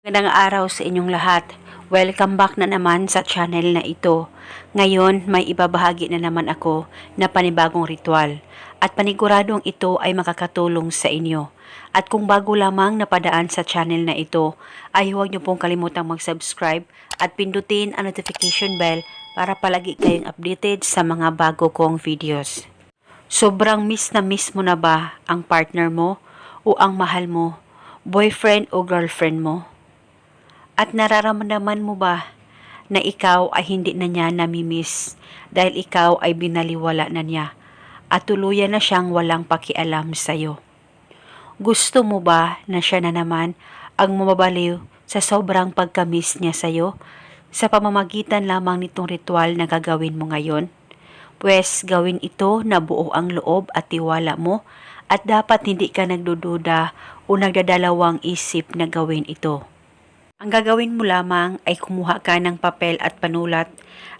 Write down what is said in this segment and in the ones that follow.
Magandang araw sa inyong lahat. Welcome back na naman sa channel na ito. Ngayon, may ibabahagi na naman ako na panibagong ritual. At paniguradong ito ay makakatulong sa inyo. At kung bago lamang napadaan sa channel na ito, ay huwag niyo pong kalimutang mag-subscribe at pindutin ang notification bell para palagi kayong updated sa mga bago kong videos. Sobrang miss na miss mo na ba ang partner mo o ang mahal mo, boyfriend o girlfriend mo? At nararamdaman mo ba na ikaw ay hindi na niya namimiss dahil ikaw ay binaliwala na niya at tuluyan na siyang walang pakialam sa'yo? Gusto mo ba na siya na naman ang mababaliw sa sobrang pagkamiss niya sa'yo sa pamamagitan lamang nitong ritual na gagawin mo ngayon? Pwes gawin ito na buo ang loob at tiwala mo at dapat hindi ka nagdududa o nagdadalawang isip na gawin ito. Ang gagawin mo lamang ay kumuha ka ng papel at panulat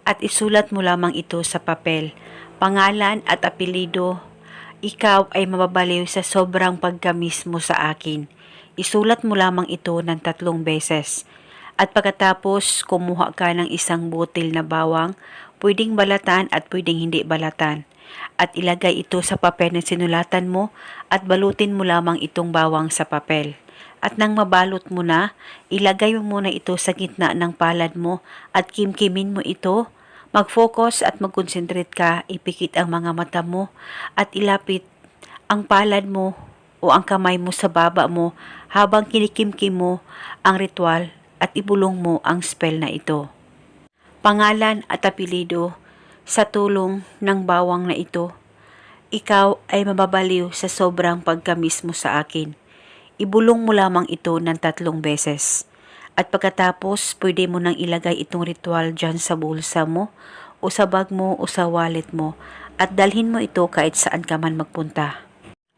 at isulat mo lamang ito sa papel. Pangalan at apelido, ikaw ay mababaliw sa sobrang pagkamis mo sa akin. Isulat mo lamang ito ng tatlong beses. At pagkatapos kumuha ka ng isang butil na bawang, pwedeng balatan at pwedeng hindi balatan. At ilagay ito sa papel na sinulatan mo at balutin mo lamang itong bawang sa papel. At nang mabalot mo na, ilagay mo muna ito sa gitna ng palad mo at kimkimin mo ito. Mag-focus at mag-concentrate ka, ipikit ang mga mata mo at ilapit ang palad mo o ang kamay mo sa baba mo habang kinikimkim mo ang ritual at ibulong mo ang spell na ito. Pangalan at apelido sa tulong ng bawang na ito, ikaw ay mababaliw sa sobrang pagkamis mo sa akin. Ibulong mo lamang ito ng tatlong beses. At pagkatapos, pwede mo nang ilagay itong ritual dyan sa bulsa mo, o sa bag mo, o sa wallet mo, at dalhin mo ito kahit saan ka man magpunta.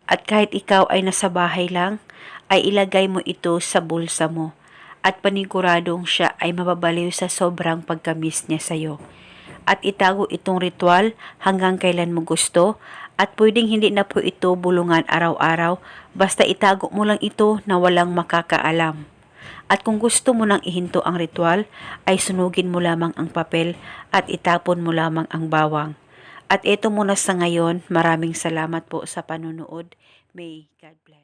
At kahit ikaw ay nasa bahay lang, ay ilagay mo ito sa bulsa mo, at paniguradong siya ay mababaliw sa sobrang pagkamis niya sa'yo. At itago itong ritual hanggang kailan mo gusto, at pwedeng hindi na po ito bulungan araw-araw, basta itago mo lang ito na walang makakaalam. At kung gusto mo nang ihinto ang ritual, ay sunugin mo lamang ang papel at itapon mo lamang ang bawang. At ito muna sa ngayon, maraming salamat po sa panunood. May God bless.